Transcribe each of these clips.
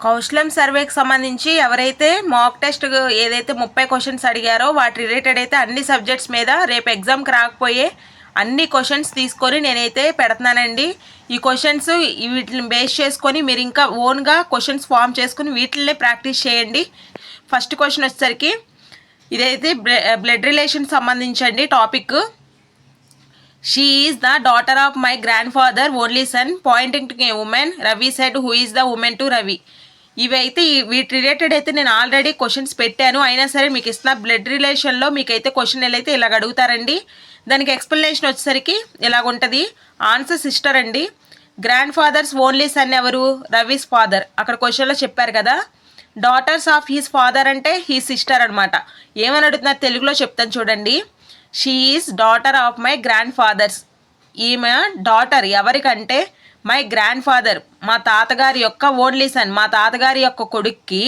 కౌశలం సర్వేకి సంబంధించి ఎవరైతే mock test ఏదైతే ముప్పై క్వశ్చన్స్ అడిగారో వాటి రిలేటెడ్ అయితే అన్ని సబ్జెక్ట్స్ మీద రేపు ఎగ్జామ్కి రాకపోయే అన్ని క్వశ్చన్స్ తీసుకొని నేనైతే పెడుతున్నానండి. ఈ క్వశ్చన్స్ వీటిని బేస్ చేసుకొని మీరు ఇంకా ఓన్గా క్వశ్చన్స్ ఫామ్ చేసుకుని వీటిల్నే ప్రాక్టీస్ చేయండి. ఫస్ట్ క్వశ్చన్ వచ్చేసరికి ఇదైతే blood relation సంబంధించండి topic she is the daughter of my grandfather only son pointing to a woman Ravi said who is the woman to Ravi ఇవైతే వీటి రిలేటెడ్ అయితే నేను ఆల్రెడీ క్వశ్చన్స్ పెట్టాను. అయినా సరే మీకు ఇస్తున్న బ్లడ్ రిలేషన్లో మీకు అయితే క్వశ్చన్ అయితే ఇలాగ అడుగుతారండి. దానికి ఎక్స్ప్లెనేషన్ వచ్చేసరికి ఇలాగ ఉంటుంది ఆన్సర్ సిస్టర్ అండి. గ్రాండ్ ఫాదర్స్ ఓన్లీ సన్ ఎవరు? రవిస్ ఫాదర్ అక్కడ క్వశ్చన్లో చెప్పారు కదా. డాటర్స్ ఆఫ్ హీస్ ఫాదర్ అంటే హీ సిస్టర్ అనమాట ఏమని అడుగుతున్నారు తెలుగులో చెప్తాను చూడండి. She is daughter of my grandfather's ఈమె డాటర్ ఎవరికంటే మై గ్రాండ్ ఫాదర్ మా తాతగారి యొక్క ఓన్లీ సన్ మా తాతగారి యొక్క కొడుక్కి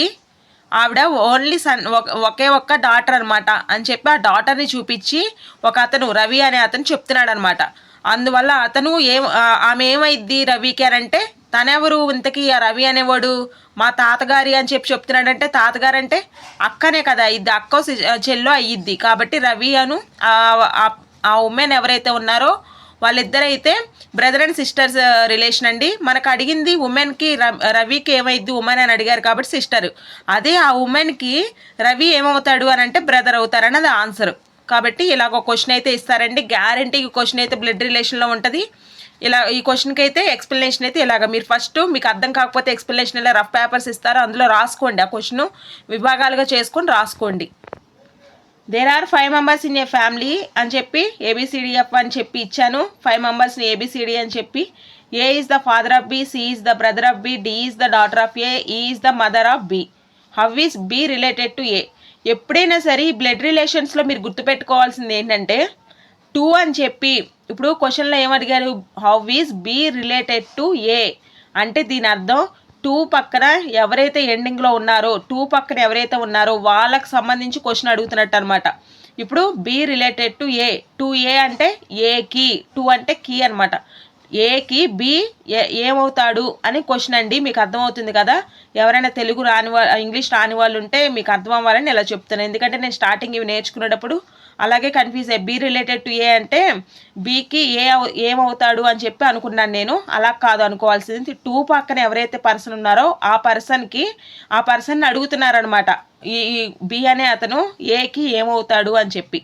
ఆవిడ ఓన్లీ సన్ ఒక- ఒకే ఒక్క డాటర్ అనమాట అని చెప్పి ఆ డాటర్ని చూపించి ఒక అతను రవి అనే అతను చెప్తున్నాడు అనమాట అందువల్ల అతను ఏం ఆమె ఏమైద్ది రవికి అని అంటే తనెవరు ఇంతకీ ఆ రవి అనేవాడు? మా తాతగారి అని చెప్పి చెప్తున్నాడంటే తాతగారు అంటే అక్కనే కదా ఇది అక్క సి- చెల్లో అయ్యిద్ది. కాబట్టి రవి అను ఆ- ఆ ఉమెన్ ఎవరైతే ఉన్నారో వాళ్ళిద్దరైతే బ్రదర్ అండ్ సిస్టర్స్ రిలేషన్ అండి. మనకు అడిగింది ఉమెన్కి రవికి ఏమైద్ది ఉమెన్ అని అడిగారు కాబట్టి సిస్టర్ అదే ఆ ఉమెన్కి రవి ఏమవుతాడు అని అంటే బ్రదర్ అవుతారు అన్నది ఆన్సర్ కాబట్టి ఇలాగ ఒక క్వశ్చన్ అయితే ఇస్తారండి. గ్యారంటీ క్వశ్చన్ అయితే బ్లడ్ రిలేషన్లో ఉంటుంది. ఇలా ఈ క్వశ్చన్కి అయితే ఎక్స్ప్లెనేషన్ అయితే ఇలాగ. మీరు ఫస్ట్ మీకు అర్థం కాకపోతే ఎక్స్ప్లెనేషన్ ఇలా రఫ్ పేపర్స్ ఇస్తారు అందులో రాసుకోండి ఆ క్వశ్చన్ విభాగాలుగా చేసుకొని రాసుకోండి. There are five members in a family అని చెప్పి A B C D F అని చెప్పి ఇచ్చాను. ఫైవ్ మెంబర్స్ని ఏబిసిడి అని చెప్పి. A is the father of B C is the brother of B D is the daughter of A E is the mother of B how is B related to A ఎప్పుడైనా సరే ఈ blood రిలేషన్స్లో మీరు గుర్తుపెట్టుకోవాల్సింది ఏంటంటే two అని చెప్పి ఇప్పుడు క్వశ్చన్లో ఏమడిగారు how is B related to A అంటే దీని అర్థం టూ పక్కన ఎవరైతే ఎండింగ్లో ఉన్నారో టూ పక్కన ఎవరైతే ఉన్నారో వాళ్ళకి సంబంధించి క్వశ్చన్ అడుగుతున్నట్టు అనమాట ఇప్పుడు B related to A to A అంటే ఏకి టూ అంటే కీ అనమాట ఏకి బి ఏ ఏమవుతాడు అని క్వశ్చన్ అండి. మీకు అర్థమవుతుంది కదా? ఎవరైనా తెలుగు రాని వా ఇంగ్లీష్ రాని వాళ్ళు ఉంటే మీకు అర్థం అవ్వాలని ఇలా చెప్తాను ఎందుకంటే నేను స్టార్టింగ్ ఇవి నేర్చుకునేటప్పుడు అలాగే కన్ఫ్యూజ్ అయ్యి బి రిలేటెడ్ టు ఏ అంటే బీకి ఏ ఏమవుతాడు అని చెప్పి అనుకున్నాను నేను. అలా కాదు అనుకోవాల్సింది. టూ పక్కన ఎవరైతే పర్సన్ ఉన్నారో ఆ పర్సన్కి ఆ పర్సన్ని అడుగుతున్నారనమాట ఈ ఈ బి అనే అతను ఏకి ఏమవుతాడు అని చెప్పి.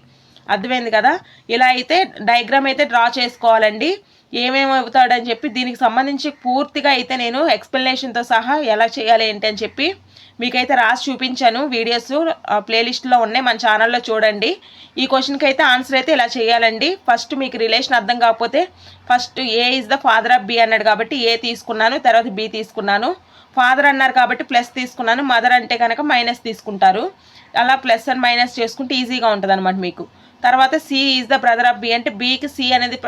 అర్థమైంది కదా? ఇలా అయితే డయాగ్రామ్ అయితే డ్రా చేసుకోవాలండి. ఏమేమి అవుతాడని చెప్పి దీనికి సంబంధించి పూర్తిగా అయితే నేను ఎక్స్ప్లెనేషన్తో సహా ఎలా చేయాలి ఏంటి అని చెప్పి మీకైతే రాసి చూపించాను. వీడియోస్ ప్లేలిస్ట్లో ఉన్నాయి. మన ఛానల్లో చూడండి. ఈ క్వశ్చన్కి అయితే ఆన్సర్ అయితే ఇలా చేయాలండి. ఫస్ట్ మీకు రిలేషన్ అర్థం కాకపోతే first A is the father of B అన్నాడు కాబట్టి ఏ తీసుకున్నాను తర్వాత బి తీసుకున్నాను. ఫాదర్ అన్నారు కాబట్టి ప్లస్ తీసుకున్నాను. మదర్ అంటే కనుక మైనస్ తీసుకుంటారు. అలా ప్లస్ అండ్ మైనస్ చేసుకుంటే ఈజీగా ఉంటుంది అనమాట మీకు. తర్వాత C is the brother of B అంటే బీకి సి అనేది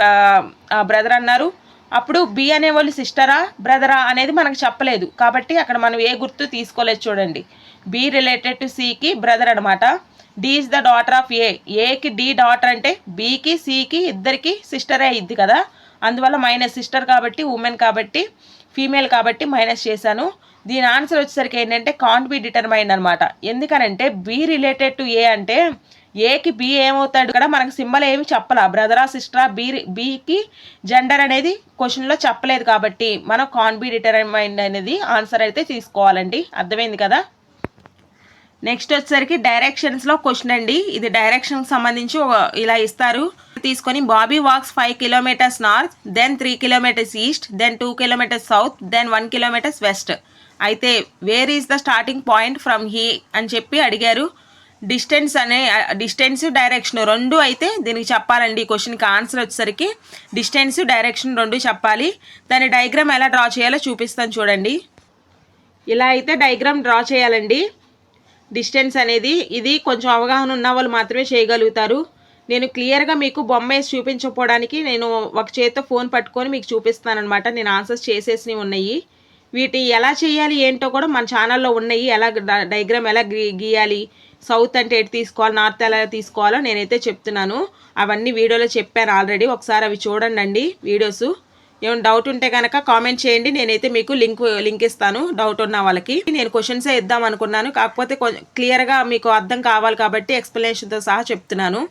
బ్రదర్ అన్నారు. అప్పుడు బి అనేవాళ్ళు సిస్టరా బ్రదరా అనేది మనకు చెప్పలేదు. కాబట్టి అక్కడ మనం ఏ గుర్తు తీసుకోలేదు చూడండి. బి రిలేటెడ్ టు సికి బ్రదర్ అనమాట D is the daughter of A. ఏకి డి డాటర్ అంటే బీకి సికి ఇద్దరికి సిస్టరే అయ్యిద్ది కదా. అందువల్ల మైనస్ సిస్టర్ కాబట్టి ఉమెన్ కాబట్టి ఫీమేల్ కాబట్టి మైనస్ చేశాను. దీని ఆన్సర్ వచ్చేసరికి ఏంటంటే కాంట్ బి డిటర్మైన్ అనమాట ఎందుకనంటే బి రిలేటెడ్ టు ఏ అంటే ఏకి బి ఏమవుతాడు కదా? మనకు సింబల్ ఏమి చెప్పలా? బ్రదరా సిస్టరా బి బీకి జెండర్ అనేది క్వశ్చన్లో చెప్పలేదు కాబట్టి మనం కాన్ బి డిటర్మైండ్ అనేది ఆన్సర్ అయితే తీసుకోవాలండి. అర్థమైంది కదా? నెక్స్ట్ వచ్చేసరికి డైరెక్షన్స్లో క్వశ్చన్ అండి. ఇది డైరెక్షన్కి సంబంధించి ఒక- ఇలా ఇస్తారు. తీసుకొని Bobby walks five kilometres north then three kilometres east then two kilometres south then one kilometres west అయితే where is the starting point from he అని చెప్పి అడిగారు. డిస్టెన్స్ అనే డిస్టెన్స్ డైరెక్షన్ రెండు అయితే దీనికి చెప్పాలండి. ఈ క్వశ్చన్కి ఆన్సర్ వచ్చేసరికి డిస్టెన్స్ డైరెక్షన్ రెండు చెప్పాలి. దాని డయాగ్రామ్ ఎలా డ్రా చేయాలో చూపిస్తాను చూడండి. ఇలా అయితే డయాగ్రామ్ డ్రా చేయాలండి. డిస్టెన్స్ అనేది ఇది కొంచెం అవగాహన ఉన్న వాళ్ళు మాత్రమే చేయగలుగుతారు. నేను క్లియర్గా మీకు బొమ్మ వేసి చూపించకపోవడానికి నేను ఒక చేతితో ఫోన్ పట్టుకొని మీకు చూపిస్తాను అనమాట నేను ఆన్సర్స్ చేసేసినవి ఉన్నాయి. వీటి ఎలా చేయాలి ఏంటో కూడా మన ఛానల్లో ఉన్నాయి. ఎలా డయాగ్రామ్ ఎలా గీ గీయాలి? సౌత్ అంటే ఎటు తీసుకోవాలి నార్త్ ఎలా తీసుకోవాలో నేనైతే చెప్తున్నాను. అవన్నీ వీడియోలో చెప్పాను ఆల్రెడీ ఒకసారి అవి చూడండి అండి వీడియోస్. ఏమైనా డౌట్ ఉంటే కనుక కామెంట్ చేయండి. నేనైతే మీకు లింక్ లింక్ ఇస్తాను. డౌట్ ఉన్న వాళ్ళకి. నేను క్వశ్చన్సే ఇద్దాం అనుకున్నాను. కాకపోతే కొంచెం క్లియర్గా మీకు అర్థం కావాలి కాబట్టి ఎక్స్ప్లెనేషన్తో సహా చెప్తున్నాను.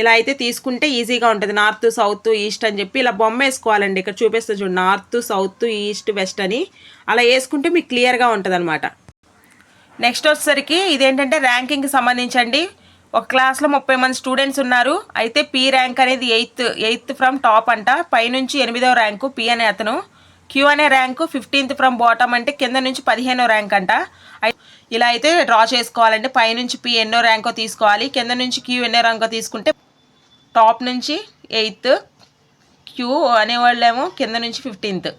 ఇలా అయితే తీసుకుంటే ఈజీగా ఉంటుంది. నార్త్ సౌత్ ఈస్ట్ అని చెప్పి ఇలా బొమ్మ వేసుకోవాలండి. ఇక్కడ చూపిస్తే చూడండి నార్త్ సౌత్ ఈస్ట్ వెస్ట్ అని. అలా వేసుకుంటే మీకు క్లియర్గా ఉంటుంది అనమాట నెక్స్ట్ వచ్చేసరికి ఇదేంటంటే ర్యాంకింగ్కి సంబంధించండి. ఒక క్లాస్లో ముప్పై మంది స్టూడెంట్స్ ఉన్నారు. అయితే పి ర్యాంక్ అనేది ఎయిత్ ఎయిత్ ఫ్రమ్ టాప్ అంట. పైనుంచి ఎనిమిదవ ర్యాంకు పి అనే అతను. క్యూ అనే ర్యాంకు ఫిఫ్టీన్త్ ఫ్రమ్ బాటమ్ అంటే కింద నుంచి పదిహేనో ర్యాంక్ అంట. ఇలా అయితే డ్రా చేసుకోవాలంటే పైనుంచి పి ఎన్నో ర్యాంకో తీసుకోవాలి. కింద నుంచి క్యూ ఎన్నో ర్యాంకో తీసుకుంటే టాప్ నుంచి ఎయిత్ క్యూ అనేవాళ్ళేమో కింద నుంచి ఫిఫ్టీన్త్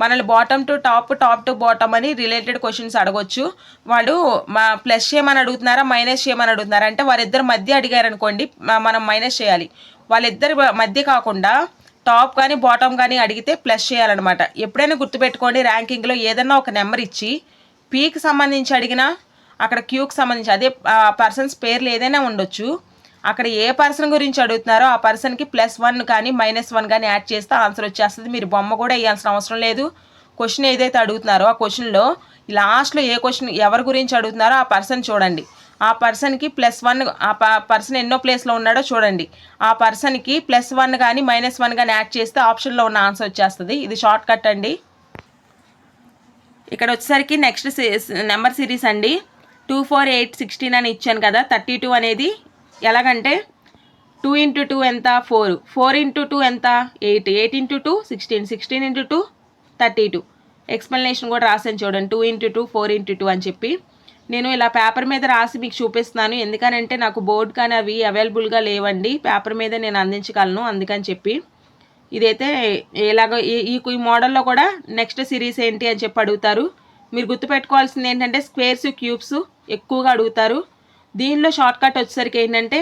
మనల్ని bottom to top top to bottom అని రిలేటెడ్ క్వశ్చన్స్ అడగొచ్చు. వాళ్ళు మా ప్లస్ చేయమని అడుగుతున్నారా మైనస్ చేయమని అడుగుతున్నారా? అంటే వారిద్దరి మధ్య అడిగారనుకోండి మనం మైనస్ చేయాలి. వాళ్ళిద్దరి మధ్య కాకుండా టాప్ కానీ బాటమ్ కానీ అడిగితే ప్లస్ చేయాలన్నమాట. ఎప్పుడైనా గుర్తుపెట్టుకోండి ర్యాంకింగ్లో ఏదన్నా ఒక నెంబర్ ఇచ్చి పీకి సంబంధించి అడిగినా అక్కడ క్యూకి సంబంధించి అదే పర్సన్స్ పేర్లు ఏదైనా ఉండొచ్చు. అక్కడ ఏ పర్సన్ గురించి అడుగుతున్నారో ఆ పర్సన్కి ప్లస్ వన్ కానీ మైనస్ వన్ కానీ యాడ్ చేస్తే ఆన్సర్ వచ్చేస్తుంది. మీరు బొమ్మ కూడా వేయాల్సిన అవసరం లేదు. క్వశ్చన్ ఏదైతే అడుగుతున్నారో ఆ క్వశ్చన్లో లాస్ట్లో ఏ క్వశ్చన్ ఎవరి గురించి అడుగుతున్నారో ఆ పర్సన్ చూడండి. ఆ పర్సన్కి ప్లస్ వన్ ఆ పర్సన్ ఎన్నో ప్లేస్లో ఉన్నాడో చూడండి. ఆ పర్సన్కి ప్లస్ వన్ కానీ మైనస్ వన్ కానీ యాడ్ చేస్తే ఆప్షన్లో ఉన్న ఆన్సర్ వచ్చేస్తుంది. ఇది షార్ట్ కట్ అండి. ఇక్కడ వచ్చేసరికి నెక్స్ట్ నెంబర్ సిరీస్ అండి. టూ ఫోర్ ఎయిట్ సిక్స్టీన్ అని ఇచ్చాను కదా థర్టీ టూ అనేది ఎలాగంటే టూ ఇంటూ టూ ఎంత? ఫోర్. ఫోర్ ఇంటూ టూ ఎంత? Eight. Eight into two sixteen. Sixteen into two thirty two explanation కూడా రాసాను చూడండి. Two into two four into two అని చెప్పి. నేను ఇలా పేపర్ మీద రాసి మీకు చూపిస్తున్నాను. ఎందుకనంటే నాకు బోర్డు కానీ అవి అవైలబుల్గా లేవండి. పేపర్ మీద నేను అందించగలను. అందుకని చెప్పి. ఇదైతే ఎలాగో ఈ ఈ ఈ మోడల్లో కూడా నెక్స్ట్ సిరీస్ ఏంటి అని చెప్పి అడుగుతారు. మీరు గుర్తుపెట్టుకోవాల్సింది ఏంటంటే స్క్వేర్స్ క్యూబ్స్ ఎక్కువగా అడుగుతారు. దీనిలో షార్ట్కట్ వచ్చేసరికి ఏంటంటే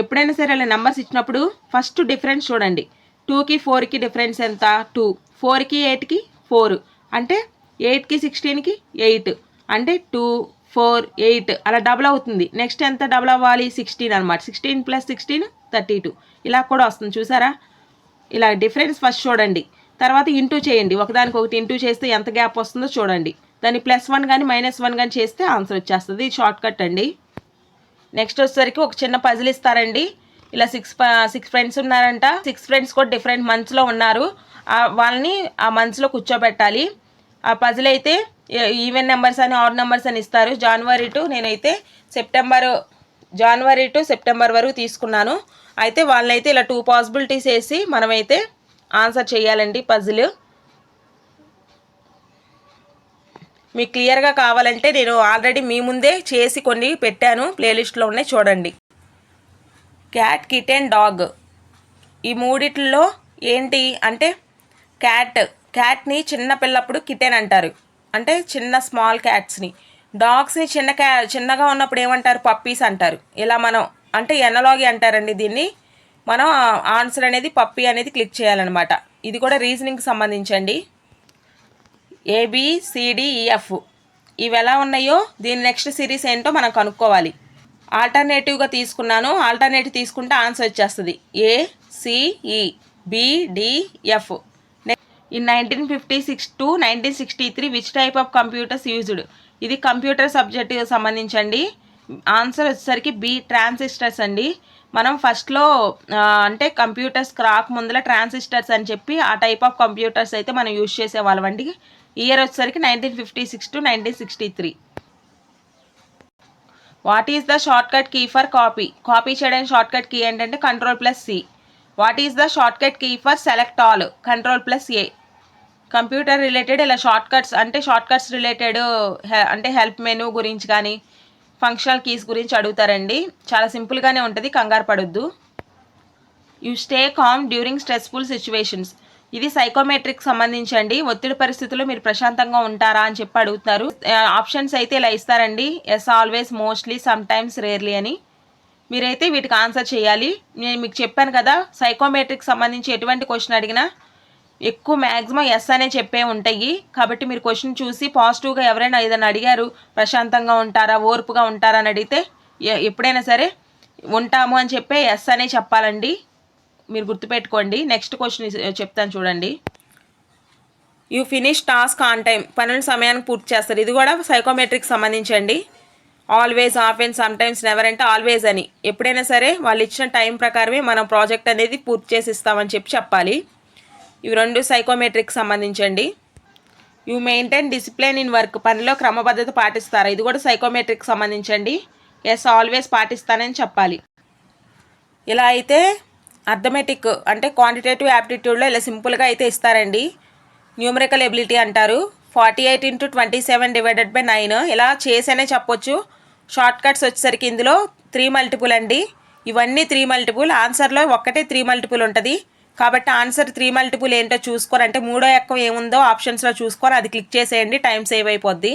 ఎప్పుడైనా సరే అలా నెంబర్స్ ఇచ్చినప్పుడు ఫస్ట్ డిఫరెన్స్ చూడండి. టూకి ఫోర్కి డిఫరెన్స్ ఎంత? టూ ఫోర్కి ఎయిట్కి ఫోర్ అంటే ఎయిట్కి సిక్స్టీన్కి ఎయిట్ అంటే టూ ఫోర్ ఎయిట్ అలా డబుల్ అవుతుంది. నెక్స్ట్ ఎంత డబుల్ అవ్వాలి? సిక్స్టీన్ అనమాట sixteen plus sixteen thirty two ఇలా కూడా వస్తుంది. చూసారా? ఇలా డిఫరెన్స్ ఫస్ట్ చూడండి. తర్వాత ఇంటూ చేయండి. ఒకదానికి ఒకటి ఇంటూ చేస్తే ఎంత గ్యాప్ వస్తుందో చూడండి. దాన్ని ప్లస్ వన్ కానీ మైనస్ వన్ కానీ చేస్తే ఆన్సర్ వచ్చేస్తుంది. షార్ట్కట్ షార్ట్ కట్ అండి. నెక్స్ట్ వచ్చేసరికి ఒక చిన్న పజిల్ ఇస్తారండి. ఇలా సిక్స్ సిక్స్ ఫ్రెండ్స్ ఉన్నారంట. సిక్స్ ఫ్రెండ్స్ కూడా డిఫరెంట్ మంత్స్లో ఉన్నారు. వాళ్ళని ఆ మంత్స్లో కూర్చోబెట్టాలి. ఆ పజిల్ అయితే ఈవెన్ నెంబర్స్ అని ఆడ్ నెంబర్స్ అని ఇస్తారు. జనవరి టు నేనైతే సెప్టెంబర్ జనవరి టు సెప్టెంబర్ వరకు తీసుకున్నాను. అయితే వాళ్ళనైతే ఇలా టూ పాసిబిలిటీస్ వేసి మనమైతే ఆన్సర్ చేయాలండి పజిల్ మీకు క్లియర్గా కావాలంటే నేను ఆల్రెడీ మీ ముందే చేసి కొన్ని పెట్టాను ప్లేలిస్ట్లో ఉన్నాయి చూడండి. Cat kitten dog. ఈ మూడిట్లో ఏంటి అంటే క్యాట్ క్యాట్ని చిన్న పిల్లప్పుడు కిటెన్ అంటారు. అంటే చిన్న స్మాల్ క్యాట్స్ని. డాగ్స్ని చిన్న క్యా చిన్నగా ఉన్నప్పుడు ఏమంటారు? పప్పీస్ అంటారు. ఇలా మనం అంటే ఎనలాగి అంటారండి దీన్ని. మనం ఆన్సర్ అనేది పప్పీ అనేది క్లిక్ చేయాలన్నమాట. ఇది కూడా రీజనింగ్కి సంబంధించండి. ఏబిసిడిఈఎఫ్ e, ఇవి ఎలా ఉన్నాయో దీని నెక్స్ట్ సిరీస్ ఏంటో మనం కనుక్కోవాలి. ఆల్టర్నేటివ్గా తీసుకున్నాను. ఆల్టర్నేటివ్ తీసుకుంటే ఆన్సర్ వచ్చేస్తుంది. A CE BDF in nineteen fifty six to nineteen sixty three which type of computers used ఇది కంప్యూటర్ సబ్జెక్టుకి సంబంధించండి. ఆన్సర్ వచ్చేసరికి బి ట్రాన్సిస్టర్స్ అండి. మనం ఫస్ట్లో అంటే కంప్యూటర్స్ క్రాక్ ముందల ట్రాన్సిస్టర్స్ అని చెప్పి ఆ టైప్ ఆఫ్ కంప్యూటర్స్ అయితే మనం యూజ్ చేసేవాళ్ళం అండి ఇయర్ వచ్చేసరికి nineteen fifty six to nineteen sixty three what is the shortcut key for copy copy చేయడానికి షార్ట్ కట్ కీ ఏంటంటే control plus C what is the shortcut key for select all control plus A computer related ఇలా shortcuts అంటే shortcuts related అంటే help menu గురించి కానీ functional keys గురించి అడుగుతారండి. చాలా సింపుల్గానే ఉంటుంది కంగారు పడొద్దు. You stay calm during stressful situations ఇది సైకోమెట్రిక్ సంబంధించండి. ఒత్తిడి పరిస్థితుల్లో మీరు ప్రశాంతంగా ఉంటారా అని చెప్పి అడుగుతున్నారు. ఆప్షన్స్ అయితే ఇలా ఇస్తారండి. Yes always mostly sometimes rarely అని. మీరైతే వీటికి ఆన్సర్ చేయాలి. నేను మీకు చెప్పాను కదా సైకోమెట్రిక్ సంబంధించి ఎటువంటి క్వశ్చన్ అడిగినా ఎక్కువ మ్యాక్సిమం ఎస్ అనే చెప్పే ఉంటాయి. కాబట్టి మీరు క్వశ్చన్ చూసి పాజిటివ్గా ఎవరైనా ఏదైనా అడిగారు ప్రశాంతంగా ఉంటారా ఓర్పుగా ఉంటారా అని అడిగితే ఎప్పుడైనా సరే ఉంటాము అని చెప్పే ఎస్ అనే చెప్పాలండి. మీరు గుర్తుపెట్టుకోండి. నెక్స్ట్ క్వశ్చన్ uh, చెప్తాను చూడండి. You finish task on time పనుల సమయానికి పూర్తి చేస్తారు. ఇది కూడా psychometric సంబంధించండి. Always off and sometimes never అంటే ఆల్వేస్ అని. ఎప్పుడైనా సరే వాళ్ళు ఇచ్చిన టైం ప్రకారమే మనం ప్రాజెక్ట్ అనేది పూర్తి చేసి ఇస్తామని చెప్పి చెప్పాలి. ఇవి రెండు psychometric సంబంధించండి. You maintain discipline in work పనిలో క్రమబద్ధత పాటిస్తారా? ఇది కూడా సైకోమెట్రిక్ సంబంధించండి. ఎస్ ఆల్వేస్ పాటిస్తానని చెప్పాలి. ఇలా అయితే అర్థమెటిక్ అంటే క్వాంటిటేటివ్ యాప్టిట్యూడ్లో ఇలా సింపుల్గా అయితే ఇస్తారండి. న్యూమరికల్ ఎబిలిటీ అంటారు. Forty eight into twenty seven divided by nine ఇలా చేసనే చెప్పొచ్చు. షార్ట్ కట్స్ వచ్చేసరికి ఇందులో త్రీ మల్టిపుల్ అండి. ఇవన్నీ త్రీ మల్టిపుల్ ఆన్సర్లో ఒక్కటే త్రీ మల్టిపుల్ ఉంటుంది. కాబట్టి ఆన్సర్ త్రీ మల్టిపుల్ ఏంటో చూసుకొని అంటే మూడో ఎక్కువ ఏముందో ఆప్షన్స్లో చూసుకొని అది క్లిక్ చేసేయండి. టైం సేవ్ అయిపోద్ది.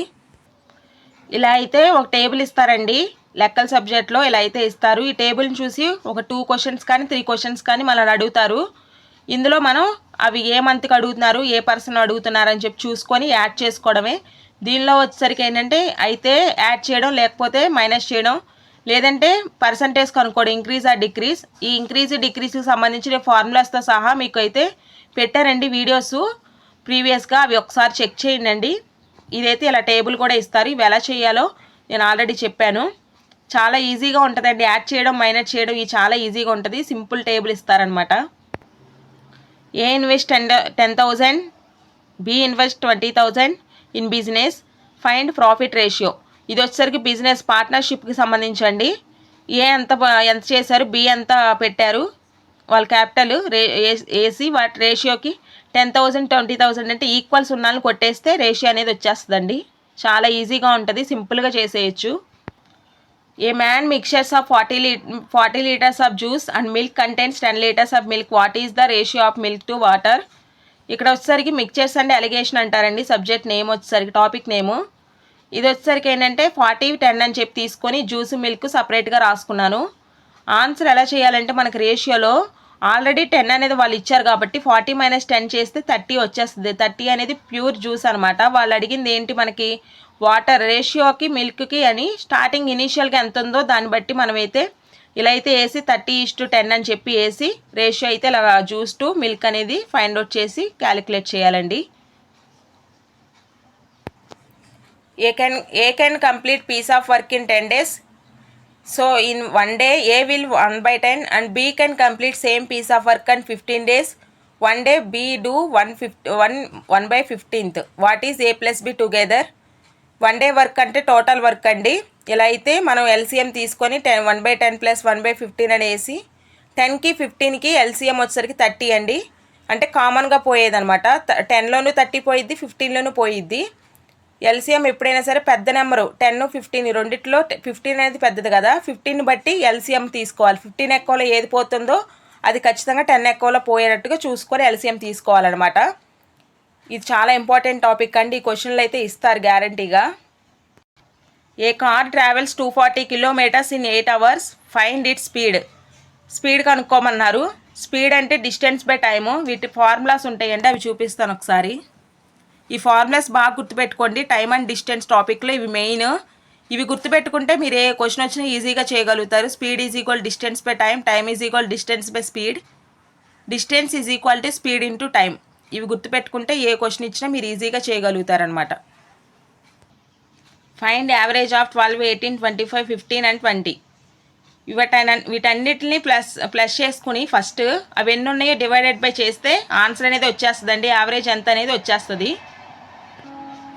ఇలా అయితే ఒక టేబుల్ ఇస్తారండి. లెక్కల సబ్జెక్ట్లో ఇలా అయితే ఇస్తారు. ఈ టేబుల్ని చూసి ఒక టూ క్వశ్చన్స్ కానీ త్రీ క్వశ్చన్స్ కానీ మనల్ని అడుగుతారు. ఇందులో మనం అవి ఏ మంత్కి అడుగుతున్నారు ఏ పర్సన్ అడుగుతున్నారు అని చెప్పి చూసుకొని యాడ్ చేసుకోవడమే. దీనిలో వచ్చేసరికి ఏంటంటే అయితే యాడ్ చేయడం లేకపోతే మైనస్ చేయడం లేదంటే పర్సంటేజ్ కనుక్కోవడం ఇంక్రీజ్ ఆ డిక్రీజ్ ఈ ఇంక్రీజ్ డిక్రీజ్కి సంబంధించిన ఫార్ములాస్తో సహా మీకు అయితే పెట్టారండి వీడియోస్ ప్రీవియస్గా అవి ఒకసారి చెక్ చేయండి. ఇదైతే ఇలా టేబుల్ కూడా ఇస్తారు. ఇవి ఎలా చేయాలో నేను ఆల్రెడీ చెప్పాను. చాలా ఈజీగా ఉంటుందండి. యాడ్ చేయడం మైనస్ చేయడం ఇది చాలా ఈజీగా ఉంటుంది. సింపుల్ టేబుల్ ఇస్తారనమాట A invest ten ten thousand B invest twenty thousand in business find profit ratio ఇది వచ్చేసరికి బిజినెస్ పార్ట్నర్షిప్కి సంబంధించండి. ఏ ఎంత ఎంత చేశారు బి ఎంత పెట్టారు వాళ్ళ క్యాపిటల్ రే ఏసీ వాటి రేషియోకి టెన్ థౌజండ్ ట్వంటీ థౌజండ్ అంటే ఈక్వల్స్ ఉన్నాను కొట్టేస్తే రేషియో అనేది వచ్చేస్తుందండి. చాలా ఈజీగా ఉంటుంది సింపుల్గా చేసేయచ్చు. A man mixtures of forty Lee forty litres of juice and milk contents ten litres of milk what is the ratio of milk to water ఇక్కడ వచ్చేసరికి మిక్చర్స్ అండ్ అలిగేషన్ అంటారండి. సబ్జెక్ట్ నేమ్ వచ్చేసరికి టాపిక్ నేము ఇది వచ్చేసరికి ఏంటంటే forty ten అని చెప్పి తీసుకొని జ్యూస్ మిల్క్ సపరేట్గా రాసుకున్నాను. ఆన్సర్ ఎలా చేయాలంటే మనకి రేషియోలో ఆల్రెడీ టెన్ అనేది వాళ్ళు ఇచ్చారు కాబట్టి ఫార్టీ మైనస్ టెన్ చేస్తే థర్టీ వచ్చేస్తుంది. థర్టీ అనేది ప్యూర్ జ్యూస్ అనమాట వాళ్ళు అడిగింది ఏంటి మనకి? వాటర్ రేషియోకి మిల్క్కి అని స్టార్టింగ్ ఇనీషియల్గా ఎంత ఉందో దాన్ని బట్టి మనమైతే ఇలా అయితే వేసి థర్టీ ఈస్ టు టెన్ అని చెప్పి వేసి రేషియో అయితే ఇలా జ్యూస్ టు మిల్క్ అనేది ఫైండ్ అవుట్ చేసి క్యాలిక్యులేట్ చేయాలండి. A can A can complete piece of work in ten days? So in one day A will one by ten and B can complete same piece of work and fifteen days. One day B do one fif one one by fifteenth. What is A plus B together? One day work అంటే total work అండి. ఇలా అయితే మనం LCM తీసుకొని ten one by ten plus one by fifteen అని వేసి టెన్కి ఫిఫ్టీన్కి LCM వచ్చేసరికి థర్టీ అండి. అంటే కామన్గా పోయేదనమాట టెన్లోనూ థర్టీ పోయిద్ది ఫిఫ్టీన్లోనూ పోయిద్ది. ఎల్సీఎం ఎప్పుడైనా సరే పెద్ద నెంబరు. టెన్ ఫిఫ్టీన్ రెండిట్లో ఫిఫ్టీన్ అనేది పెద్దది కదా. ఫిఫ్టీన్ బట్టి ఎల్సీఎం తీసుకోవాలి. ఫిఫ్టీన్ ఎక్కువలో ఏది పోతుందో అది ఖచ్చితంగా టెన్ ఎక్కువలో పోయేటట్టుగా చూసుకొని ఎల్సీఎం తీసుకోవాలన్నమాట. ఇది చాలా ఇంపార్టెంట్ టాపిక్ అండి. ఈ క్వశ్చన్లు అయితే ఇస్తారు గ్యారంటీగా a car travels two forty kilometres in eight hours find it speed speed కనుక్కోమన్నారు. Speed అంటే డిస్టెన్స్ బై టైము వీటి ఫార్ములాస్ ఉంటాయండి అవి చూపిస్తాను ఒకసారి. ఈ ఫార్ములాస్ బాగా గుర్తుపెట్టుకోండి. టైమ్ అండ్ డిస్టెన్స్ టాపిక్లో ఇవి మెయిన్ ఇవి గుర్తుపెట్టుకుంటే మీరు ఏ క్వశ్చన్ వచ్చినా ఈజీగా చేయగలుగుతారు. Speed is equal distance by time time is equal distance by speed distance is equal to speed into time ఇవి గుర్తుపెట్టుకుంటే ఏ క్వశ్చన్ ఇచ్చినా మీరు ఈజీగా చేయగలుగుతారనమాట find average of twelve eighteen twenty five fifteen and twenty వీటన వీటన్నిటిని ప్లస్ ప్లస్ చేసుకుని first అవి ఎన్ని ఉన్నాయో డివైడెడ్ బై చేస్తే ఆన్సర్ అనేది వచ్చేస్తుందండి. యావరేజ్ ఎంత అనేది వచ్చేస్తుంది.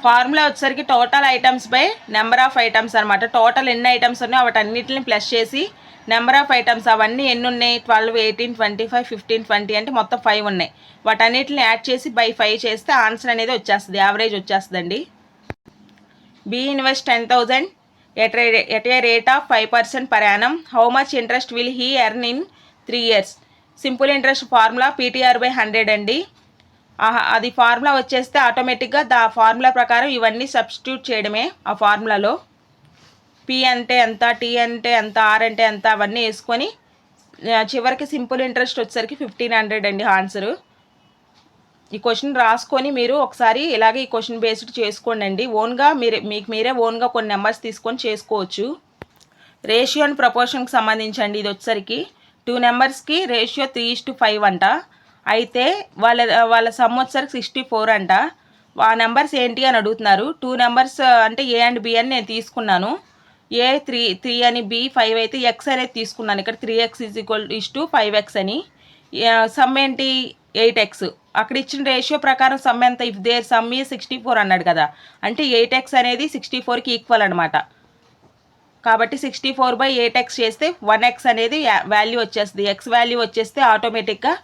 ఫార్ములా వచ్చేసరికి total items by number of items అనమాట టోటల్ ఎన్ని ఐటమ్స్ ఉన్నాయో వాటన్నిటిని ప్లస్ చేసి నెంబర్ ఆఫ్ ఐటమ్స్ అవన్నీ ఎన్ని ఉన్నాయి twelve eighteen twenty five fifteen twenty అంటే మొత్తం ఫైవ్ ఉన్నాయి. వాటన్నిటిని యాడ్ చేసి బై ఫైవ్ చేస్తే ఆన్సర్ అనేది వచ్చేస్తుంది. యావరేజ్ వచ్చేస్తుందండి. B invest ten thousand at at a rate of five percent per annum how much interest will he earn in three years simple interest formula PTR by hundred అండి. అది formula వచ్చేస్తే ఆటోమేటిక్గా దా formula ప్రకారం ఇవన్నీ substitute చేయడమే ఆ ఫార్ములాలో P అంటే ఎంత టీ అంటే ఎంత ఆర్ అంటే ఎంత అవన్నీ వేసుకొని చివరికి సింపుల్ ఇంట్రెస్ట్ వచ్చేసరికి ఫిఫ్టీన్ హండ్రెడ్ అండి ఆన్సరు ఈ క్వశ్చన్ రాసుకొని మీరు ఒకసారి ఇలాగే ఈ క్వశ్చన్ బేస్డ్ చేసుకోండి అండి ఓన్గా మీరే మీకు మీరే ఓన్గా కొన్ని నెంబర్స్ తీసుకొని చేసుకోవచ్చు. రేషియో అండ్ ప్రపోర్షన్కి సంబంధించండి ఇది వచ్చేసరికి. టూ నెంబర్స్కి ratio three is to five అంట. అయితే వాళ్ళ వాళ్ళ సమ్ వచ్చేసరికి సిక్స్టీ ఫోర్ అంట. ఆ నెంబర్స్ ఏంటి అని అడుగుతున్నారు. టూ నెంబర్స్ అంటే ఏ అండ్ బి అని నేను తీసుకున్నాను. ఏ త్రీ త్రీ అని బి ఫైవ్ అయితే ఎక్స్ అనేది తీసుకున్నాను. ఇక్కడ three x is equal is to five x అని. సమ్ ఏంటి? Eight x. అక్కడ ఇచ్చిన రేషియో ప్రకారం సమ్ ఎంత? If their sum is sixty four అన్నాడు కదా. అంటే ఎయిట్ ఎక్స్ అనేది సిక్స్టీ ఫోర్కి ఈక్వల్ అనమాట కాబట్టి sixty four by eight x చేస్తే వన్ ఎక్స్ అనేది వాల్యూ వచ్చేస్తుంది. ఎక్స్ వాల్యూ వచ్చేస్తే ఆటోమేటిక్గా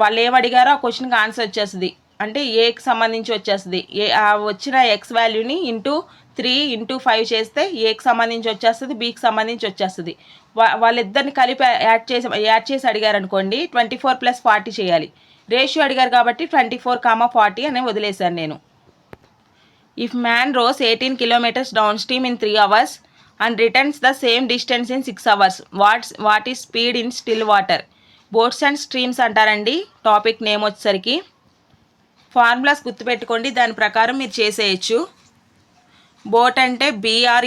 వాళ్ళు ఏం అడిగారో ఆ క్వశ్చన్కి ఆన్సర్ వచ్చేస్తుంది. అంటే ఏకి సంబంధించి వచ్చేస్తుంది. ఏ ఆ వచ్చిన ఎక్స్ వాల్యూని ఇంటూ త్రీ ఇంటూ ఫైవ్ చేస్తే ఏకి సంబంధించి వచ్చేస్తుంది బీకి సంబంధించి వచ్చేస్తుంది. వాళ్ళిద్దరిని కలిపి యాడ్ చేసి యాడ్ చేసి అడిగారు అనుకోండి ట్వంటీ ఫోర్ ప్లస్ ఫార్టీ చేయాలి. రేషియో అడిగారు కాబట్టి ట్వంటీ ఫోర్ కామా ఫార్టీ అని వదిలేశాను నేను. If man rows eighteen kilometers downstream in three hours and returns the same distance in six hours what's what is speed in still water boats and streams అంటారండి. Topic name వచ్చేసరికి. Formulas గుర్తుపెట్టుకోండి. దాని ప్రకారం మీరు చేసేయచ్చు. బోట్ అంటే BR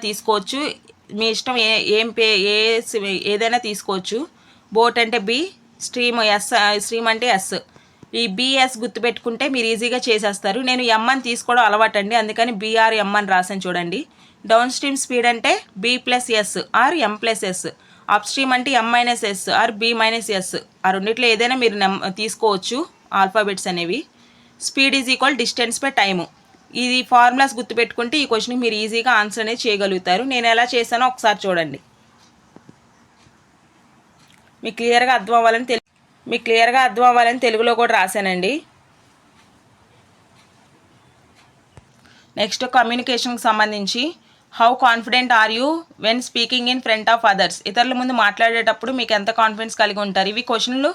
తీసుకోవచ్చు. మీ ఇష్టం ఏ ఏం పే ఏ ఏదైనా తీసుకోవచ్చు. బోట్ అంటే బి స్ట్రీమ్ ఎస్ స్ట్రీమ్ అంటే ఎస్. ఈ బిఎస్ గుర్తుపెట్టుకుంటే మీరు ఈజీగా చేసేస్తారు. నేను ఎంఎన్ తీసుకోవడం అలవాటు అండి అందుకని బీఆర్ ఎంఎన్ రాసాను చూడండి. డౌన్ స్ట్రీమ్ స్పీడ్ అంటే B plus S R M plus S. Upstream అంటే M minus S R B minus S. ఆ రెండిట్లో ఏదైనా మీరు తీసుకోవచ్చు ఆల్ఫాబెట్స్ అనేవి. Speed is equal distance by time. ఇది ఫార్ములాస్ గుర్తుపెట్టుకుంటే ఈ క్వశ్చన్కి మీరు ఈజీగా ఆన్సర్ అనేది చేయగలుగుతారు. నేను ఎలా చేశానో ఒకసారి చూడండి. మీకు క్లియర్గా అర్థం అవ్వాలని తెలు మీకు క్లియర్గా అర్థం అవ్వాలని తెలుగులో కూడా రాశానండి. నెక్స్ట్ కమ్యూనికేషన్కి సంబంధించి how confident are you when speaking in front of others ఇతరుల ముందు మాట్లాడేటప్పుడు మీకు ఎంత కాన్ఫిడెన్స్ కలిగి ఉంటారు? ఇవి క్వశ్చన్లు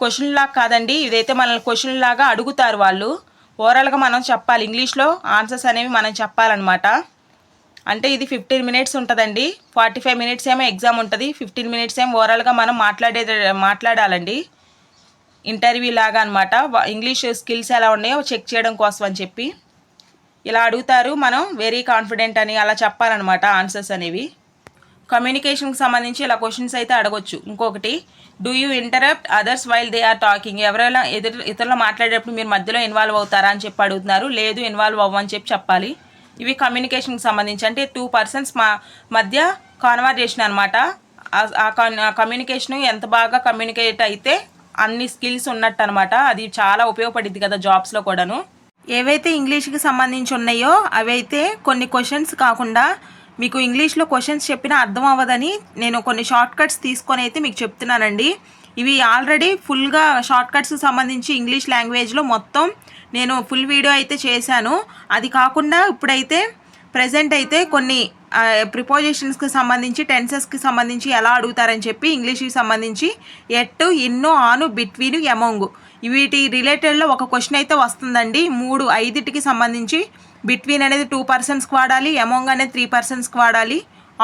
క్వశ్చన్ లాగా కాదండి. ఇదైతే మనల్ని క్వశ్చన్ లాగా అడుగుతారు వాళ్ళు. ఓవరాల్గా మనం చెప్పాలి. ఇంగ్లీష్లో ఆన్సర్స్ అనేవి మనం చెప్పాలన్నమాట. అంటే ఇది ఫిఫ్టీన్ మినిట్స్ ఉంటుందండి. ఫార్టీ ఫైవ్ మినిట్స్ ఏమో ఎగ్జామ్ ఉంటుంది. ఫిఫ్టీన్ మినిట్స్ ఏమో ఓవరాల్గా మనం మాట్లాడే మాట్లాడాలండి. ఇంటర్వ్యూ లాగా అనమాట ఇంగ్లీష్ స్కిల్స్ ఎలా ఉన్నాయో చెక్ చేయడం కోసం అని చెప్పి. ఇలా అడుగుతారు. మనం వెరీ కాన్ఫిడెంట్ అని అలా చెప్పాలన్నమాట ఆన్సర్స్ అనేవి. కమ్యూనికేషన్కి సంబంధించి ఇలా క్వశ్చన్స్ అయితే అడగొచ్చు. ఇంకొకటి do you interrupt others while they are talking ఎవరైనా ఎదురు ఇతరులు మాట్లాడేటప్పుడు మీరు మధ్యలో ఇన్వాల్వ్ అవుతారా అని చెప్పి అడుగుతున్నారు. లేదు ఇన్వాల్వ్ అవ్వని చెప్పి చెప్పాలి. ఇవి కమ్యూనికేషన్కి సంబంధించి అంటే టూ పర్సన్స్ మా మధ్య కాన్వర్జేషన్ అనమాట ఆ కమ్యూనికేషన్ ఎంత బాగా కమ్యూనికేట్ అయితే అన్ని స్కిల్స్ ఉన్నట్టు అనమాట అది చాలా ఉపయోగపడింది కదా జాబ్స్లో కూడాను. ఏవైతే ఇంగ్లీష్కి సంబంధించి ఉన్నాయో అవైతే కొన్ని క్వశ్చన్స్ కాకుండా మీకు ఇంగ్లీష్లో క్వశ్చన్స్ చెప్పినా అర్థం అవ్వదని నేను కొన్ని షార్ట్ కట్స్ తీసుకొని అయితే మీకు చెప్తున్నానండి. ఇవి ఆల్రెడీ ఫుల్గా షార్ట్ కట్స్కి సంబంధించి ఇంగ్లీష్ లాంగ్వేజ్లో మొత్తం నేను ఫుల్ వీడియో అయితే చేశాను. అది కాకుండా ఇప్పుడైతే ప్రజెంట్ అయితే కొన్ని ప్రిపోజిషన్స్కి సంబంధించి టెన్సెస్కి సంబంధించి ఎలా అడుగుతారని చెప్పి ఇంగ్లీష్కి సంబంధించి ఎట్ ఇన్ను ఆను బిట్వీన్ ఎమోంగ్ వీటి రిలేటెడ్లో ఒక క్వశ్చన్ అయితే వస్తుందండి. మూడు ఐదుటికి సంబంధించి బిట్వీన్ అనేది టూ పర్సన్స్కి వాడాలి ఎమోంగ్ అనేది త్రీ పర్సన్స్కి వాడాలి.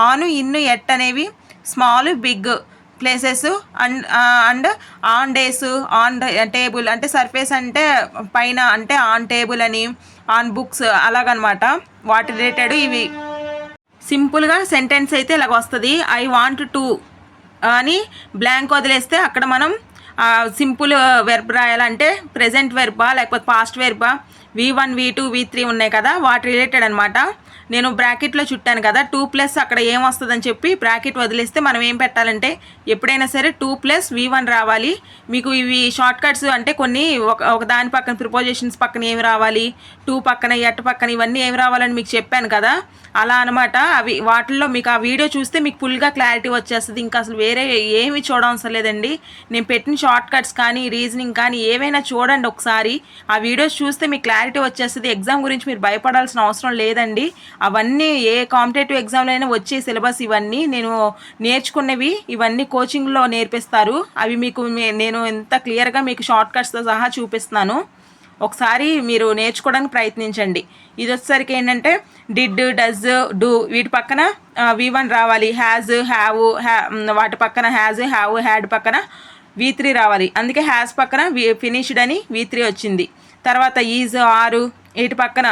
ఆను ఇన్ను ఎట్ అనేవి small big places and and on days on table అంటే సర్ఫేస్ అంటే పైన అంటే ఆన్ టేబుల్ అని ఆన్ బుక్స్ అలాగనమాట. వాటి రిలేటెడ్ ఇవి. సింపుల్గా సెంటెన్స్ అయితే ఇలాగ వస్తుంది. ఐ వాంట్ టు అని బ్లాంక్ వదిలేస్తే అక్కడ మనం సింపుల్ వెర్బ్ రాయాలంటే ప్రజెంట్ వెర్బా లేకపోతే past వెర్బా V one V two V three ఉన్నాయి కదా వాటి రిలేటెడ్ అనమాట నేను బ్రాకెట్లో చుట్టాను కదా టూ ప్లస్ అక్కడ ఏం వస్తుందని చెప్పి బ్రాకెట్ వదిలేస్తే మనం ఏం పెట్టాలంటే ఎప్పుడైనా సరే టూ ప్లస్ వి వన్ రావాలి. మీకు ఇవి షార్ట్ కట్స్ అంటే కొన్ని ఒక ఒక దాని పక్కన ప్రిపోజిషన్స్ పక్కన ఏమి రావాలి టూ పక్కన ఎట్ పక్కన ఇవన్నీ ఏమి రావాలని మీకు చెప్పాను కదా అలా అనమాట అవి వాటిల్లో మీకు ఆ వీడియో చూస్తే మీకు ఫుల్గా క్లారిటీ వచ్చేస్తుంది. ఇంకా అసలు వేరే ఏమి చూడవసరం లేదండి నేను పెట్టిన షార్ట్ కట్స్ కానీ రీజనింగ్ కానీ ఏవైనా చూడండి ఒకసారి. ఆ వీడియోస్ చూస్తే మీకు క్లారిటీ వచ్చేస్తుంది. ఎగ్జామ్ గురించి మీరు భయపడాల్సిన అవసరం లేదండి. అవన్నీ ఏ కాంపిటేటివ్ ఎగ్జామ్లో అయినా వచ్చే సిలబస్ ఇవన్నీ. నేను నేర్చుకున్నవి ఇవన్నీ కోచింగ్లో నేర్పిస్తారు. అవి మీకు నేను ఎంత క్లియర్గా మీకు షార్ట్ కట్స్తో సహా చూపిస్తున్నాను. ఒకసారి మీరు నేర్చుకోవడానికి ప్రయత్నించండి. ఇది వచ్చేసరికి ఏంటంటే డిడ్ డజ్ డూ వీటి పక్కన వి వన్ రావాలి. హ్యాజ్ హ్యావ్ హ్యా వాటి పక్కన హ్యాజ్ హ్యావ్ హ్యాడ్ పక్కన వి త్రీ రావాలి. అందుకే హ్యాస్ పక్కన వి ఫినిష్డ్ అని వి త్రీ వచ్చింది. తర్వాత ఈజ్ ఆరు వీటి పక్కన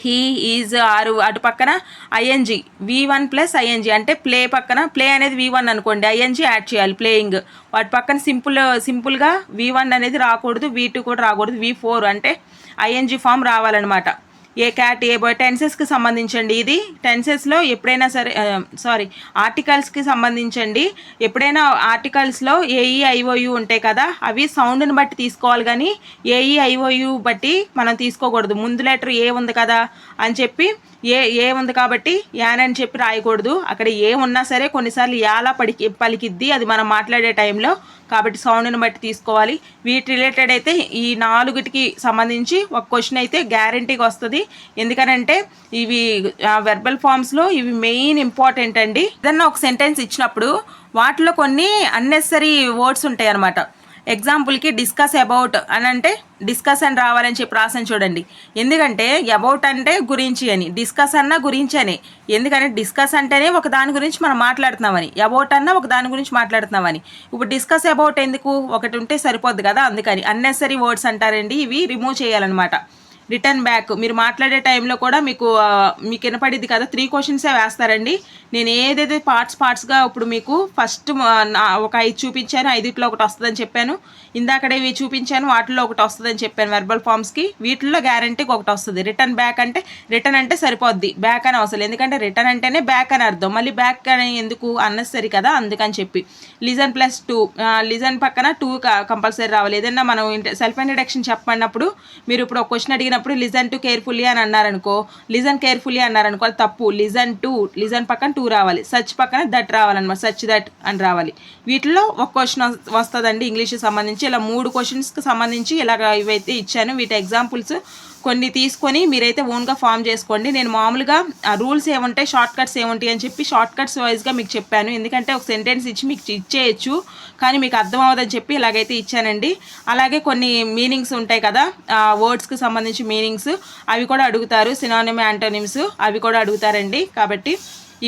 హీ ఈజ్ ఆరు అటు పక్కన ING V one plus ING అంటే ప్లే పక్కన ప్లే అనేది వి వన్ అనుకోండి ఐఎన్జి యాడ్ చేయాలి ప్లేయింగ్ వాటి పక్కన సింపుల్ సింపుల్గా వి వన్ అనేది రాకూడదు వి టూ కూడా రాకూడదు వి ఫోర్ అంటే ఐఎన్జి ఫామ్ రావాలన్నమాట. ఏ క్యాట్ ఏ బాయ్ టెన్సెస్కి సంబంధించండి ఇది. టెన్సెస్లో ఎప్పుడైనా సరే సారీ ఆర్టికల్స్కి సంబంధించండి. ఎప్పుడైనా ఆర్టికల్స్లో ఏఈ ఐఓయు ఉంటాయి కదా అవి సౌండ్ని బట్టి తీసుకోవాలి కానీ ఏఈ ఐఓయు బట్టి మనం తీసుకోకూడదు. ముందు లెటర్ ఏ ఉంది కదా అని చెప్పి ఏ ఏ ఉంది కాబట్టి? యాన్ అని చెప్పి రాయకూడదు. అక్కడ ఏ ఉన్నా సరే కొన్నిసార్లు యాలా పడికి పలికిద్ది. అది మనం మాట్లాడే టైంలో. కాబట్టి సౌండ్ని బట్టి తీసుకోవాలి. వీటి రిలేటెడ్ అయితే ఈ నాలుగుటికి సంబంధించి ఒక క్వశ్చన్ అయితే గ్యారంటీగా వస్తుంది. ఎందుకనంటే ఇవి వెర్బల్ ఫామ్స్లో ఇవి మెయిన్ ఇంపార్టెంట్ అండి. ఏదన్నా ఒక సెంటెన్స్ ఇచ్చినప్పుడు వాటిలో కొన్ని అన్నెసరీ వర్డ్స్ ఉంటాయి అన్నమాట ఎగ్జాంపుల్కి డిస్కస్ అబౌట్ అని అంటే డిస్కస్ అని రావాలని చెప్పి రాసాను చూడండి. ఎందుకంటే అబౌట్ అంటే గురించి అని డిస్కస్ అన్న గురించి అని. ఎందుకంటే డిస్కస్ అంటేనే ఒక దాని గురించి మనం మాట్లాడుతున్నామని. అబౌట్ అన్న ఒక దాని గురించి మాట్లాడుతున్నామని. ఇప్పుడు డిస్కస్ అబౌట్ ఎందుకు? ఒకటి ఉంటే సరిపోద్ది కదా అందుకని. అన్నెసరీ వర్డ్స్ అంటారండి. ఇవి రిమూవ్ చేయాలన్నమాట. Return back. మీరు మాట్లాడే టైంలో కూడా మీకు మీకు వినపడింది కదా త్రీ క్వశ్చన్సే వేస్తారండి. నేను ఏదైతే పార్ట్స్ పార్ట్స్గా ఇప్పుడు మీకు ఫస్ట్ ఒక ఐదు చూపించాను ఐదుట్లో ఒకటి వస్తుందని చెప్పాను. ఇందాకడే ఇవి చూపించాను వాటిల్లో ఒకటి వస్తుందని చెప్పాను వెర్బల్ ఫామ్స్కి వీటిల్లో గ్యారంటీకి ఒకటి వస్తుంది. రిటర్న్ బ్యాక్ అంటే రిటర్న్ అంటే సరిపోద్ది. బ్యాక్ అని అవసరం ఎందుకంటే రిటర్న్ అంటేనే బ్యాక్ అని అర్థం. మళ్ళీ బ్యాక్ అని ఎందుకు? అన్నెసరీ కదా అందుకని చెప్పి. లిజన్ ప్లస్ టూ లిజన్ పక్కన టూ కంపల్సరీ రావాలి. ఏదైనా మనం సెల్ఫ్ ఇంట్రడక్షన్ చెప్పన్నప్పుడు మీరు ఇప్పుడు ఒక క్వశ్చన్ అడిగినప్పుడు లిజన్ టు కేర్ఫుల్లీ అని అన్నారనుకో లిజన్ కేర్ఫుల్లీ అన్నారనుకో అది తప్పు. లిజన్ టు లిజన్ పక్కన టూ రావాలి. సచ్ పక్కన దట్ రావాలన్నమాట. సచ్ దట్ అని రావాలి. వీటిలో ఒక క్వశ్చన్ వస్తుందండి ఇంగ్లీష్కి సంబంధించి. ఇలా మూడు క్వశ్చన్స్కి సంబంధించి ఇలాగ ఇవైతే ఇచ్చాను. వీటి ఎగ్జాంపుల్స్ కొన్ని తీసుకొని మీరైతే ఓన్గా ఫామ్ చేసుకోండి. నేను మామూలుగా రూల్స్ ఏముంటాయి షార్ట్ కట్స్ ఏముంటాయి అని చెప్పి షార్ట్ కట్స్ వైజ్గా మీకు చెప్పాను. ఎందుకంటే ఒక సెంటెన్స్ ఇచ్చి మీకు ఇచ్చేయచ్చు. కానీ మీకు అర్థం అవ్వదని చెప్పి ఇలాగైతే ఇచ్చానండి. అలాగే కొన్ని మీనింగ్స్ ఉంటాయి కదా వర్డ్స్కి సంబంధించి మీనింగ్స్. అవి కూడా అడుగుతారు సినానిమ్ యాంటోనిమ్స్ అవి కూడా అడుగుతారండి. కాబట్టి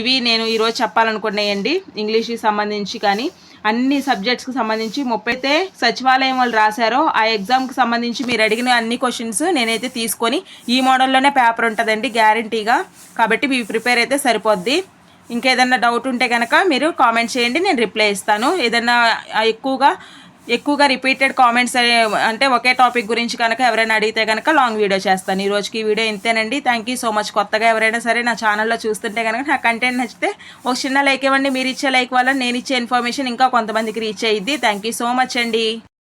ఇవి నేను ఈరోజు చెప్పాలనుకున్నాయండి. ఇంగ్లీష్కి సంబంధించి కానీ అన్ని సబ్జెక్ట్స్కి సంబంధించి ముప్పై అయితే సచివాలయం వాళ్ళు రాశారో ఆ ఎగ్జామ్కి సంబంధించి మీరు అడిగిన అన్ని క్వశ్చన్స్ నేనైతే తీసుకొని ఈ మోడల్లోనే పేపర్ ఉంటుందండి గ్యారంటీగా కాబట్టి మీ ప్రిపేర్ అయితే సరిపోద్ది. ఇంకేదన్నా డౌట్ ఉంటే కనుక మీరు కామెంట్ చేయండి నేను రిప్లై ఇస్తాను. ఏదన్నా ఎక్కువగా ఎక్కువగా రిపీటెడ్ కామెంట్స్ అంటే ఒకే టాపిక్ గురించి కనుక ఎవరైనా అడిగితే కనుక లాంగ్ వీడియో చేస్తాను. ఈ రోజుకి ఈ వీడియో ఇంతేనండి. థ్యాంక్ యూ సో మచ్ కొత్తగా ఎవరైనా సరే నా ఛానల్లో చూస్తుంటే కనుక నా కంటెంట్ నచ్చితే ఒక చిన్న లైక్ ఇవ్వండి. మీరు ఇచ్చే లైక్ వల్ల నేను ఇచ్చే ఇన్ఫర్మేషన్ ఇంకా కొంతమందికి రీచ్ అయ్యిద్ది. థ్యాంక్ యూ సో మచ్ అండి.